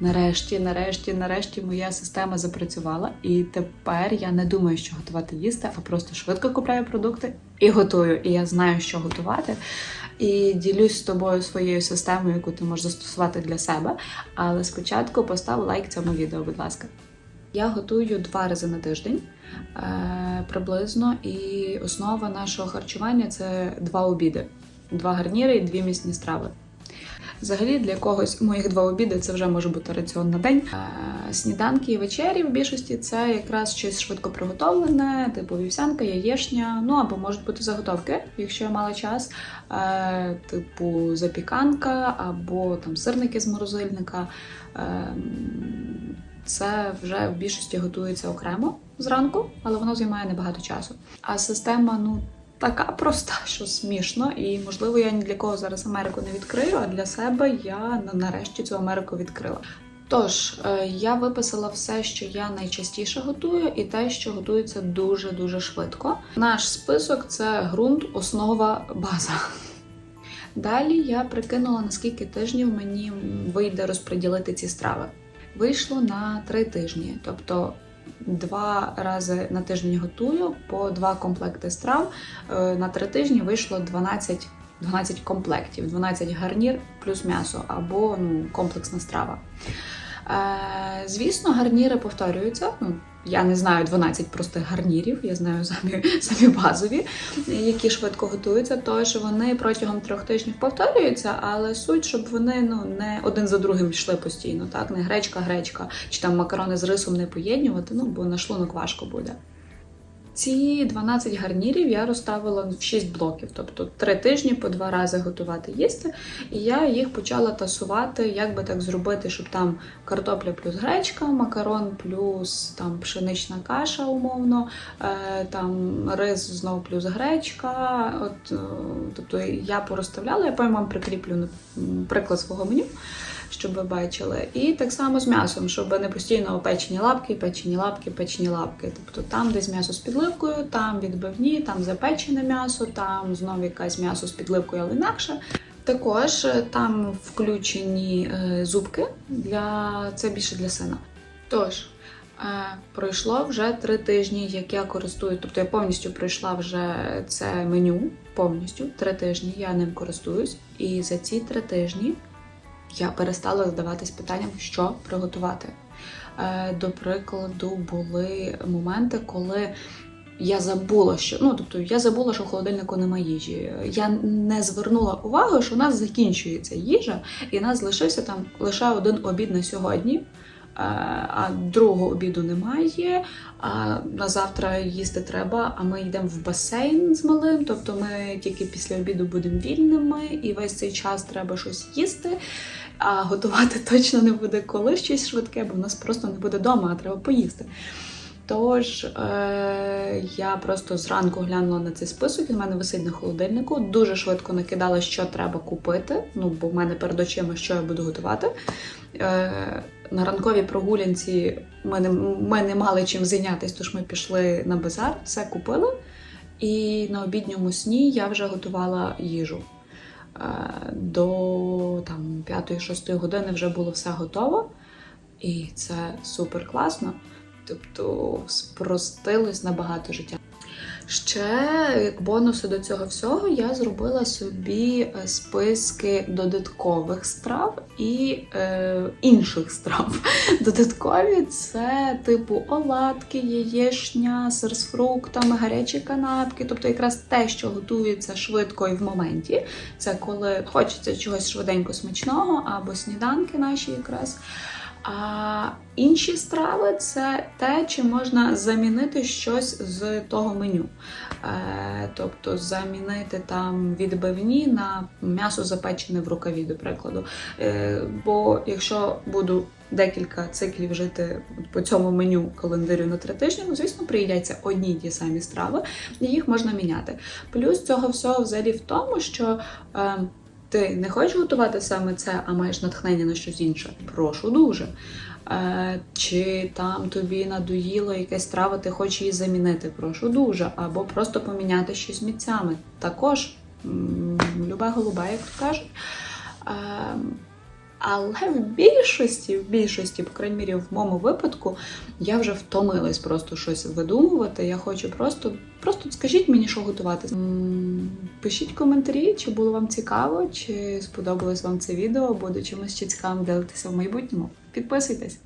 нарешті, нарешті, нарешті моя система запрацювала. І тепер я не думаю, що готувати їсти, а просто швидко купляю продукти і готую. І я знаю, що готувати. І ділюсь з тобою своєю системою, яку ти можеш застосувати для себе. Але спочатку постав лайк цьому відео, будь ласка. Я готую два рази на тиждень е, приблизно, і основа нашого харчування це два обіди: два гарніри і дві місні страви. Взагалі для когось моїх два обіди це вже може бути раціон на день. Сніданки і вечері в більшості це якраз щось швидко приготовлене, типу вівсянка, яєшня, ну або можуть бути заготовки, якщо я мала час, типу запіканка або там сирники з морозильника. Це вже в більшості готується окремо зранку, але воно займає небагато часу. А система, ну така проста, що смішно, і можливо я ні для кого зараз Америку не відкрию, а для себе я нарешті цю Америку відкрила. Тож, е, я виписала все, що я найчастіше готую, і те, що готується дуже дуже швидко. Наш список це ґрунт, основа, база. Далі я прикинула, наскільки тижнів мені вийде розподілити ці страви. Вийшло на три тижні, тобто два рази на тиждень готую по два комплекти страв. Е, На три тижні вийшло 12, 12 комплектів, 12 гарнір плюс м'ясо або ну, комплексна страва. Е, звісно, гарніри повторюються. Ну, я не знаю 12 простих гарнірів, я знаю самі, самі базові, які швидко готуються. Тож вони протягом трьох тижнів повторюються, але суть, щоб вони ну не один за другим йшли постійно, так не гречка, гречка, чи там макарони з рисом не поєднювати, ну бо на шлунок важко буде. Ці 12 гарнірів я розставила в 6 блоків, тобто 3 тижні по два рази готувати їсти. І я їх почала тасувати, як би так зробити, щоб там картопля плюс гречка, макарон плюс там пшенична каша, умовно, е, там рис знову плюс гречка. От, е, тобто я порозставляла, я потім вам прикріплю приклад свого меню. Щоб ви бачили, і так само з м'ясом, щоб не постійно печені лапки, печені лапки, печені лапки. Тобто там десь м'ясо з підливкою, там відбивні, там запечене м'ясо, там знову якась м'ясо з підливкою, але інакше. Також е, там включені е, зубки для це більше для сина. Тож е, пройшло вже три тижні, як я користуюсь, тобто я повністю пройшла вже це меню. Повністю три тижні я ним користуюсь, і за ці три тижні я перестала задаватись питанням, що приготувати. Е, До прикладу, були моменти, коли я забула, що ну тобто я забула, що в холодильнику немає їжі. Я не звернула увагу, що у нас закінчується їжа, і у нас залишився там лише один обід на сьогодні. Е, А другого обіду немає. А на завтра їсти треба. А ми йдемо в басейн з малим. Тобто ми тільки після обіду будемо вільними, і весь цей час треба щось їсти. А готувати точно не буде коли щось швидке, бо в нас просто не буде вдома, а треба поїсти. Тож е, я просто зранку глянула на цей список, він в мене висить на холодильнику. Дуже швидко накидала, що треба купити. Ну, бо в мене перед очима, що я буду готувати. Е, на ранковій прогулянці ми не, ми не мали чим зайнятися, тож ми пішли на базар, все купили. І на обідньому сні я вже готувала їжу. Е, До там 5-6 години вже було все готово, і це супер класно. Тобто спростилось набагато життя. Ще як бонуси до цього всього я зробила собі е, списки додаткових страв і е, інших страв. Додаткові це типу оладки, яєшня, сир з фруктами, гарячі канапки. Тобто якраз те, що готується швидко і в моменті. Це коли хочеться чогось швиденько смачного або сніданки наші якраз. А інші страви це те, чи можна замінити щось з того меню. Е, тобто замінити там відбивні на м'ясо запечене в рукаві, до прикладу. Е, бо якщо буду декілька циклів жити по цьому меню календарю на три тижні, ну звісно, приїдяться одні й ті самі страви, і їх можна міняти. Плюс цього всього взагалі в тому, що. Ти не хочеш готувати саме це, а маєш натхнення на щось інше? Прошу дуже. Е, чи там тобі надоїло якась трава, ти хочеш її замінити? Прошу дуже. Або просто поміняти щось місцями. Також м, любе голубе, як то кажуть. Е, Але в більшості, в більшості, по крайній мірі, в моєму випадку, я вже втомилась просто щось видумувати. Я хочу просто, просто скажіть мені, що готувати. Пишіть коментарі, чи було вам цікаво, чи сподобалось вам це відео, буду чимось чи цікавим ділитися в майбутньому. Підписуйтесь.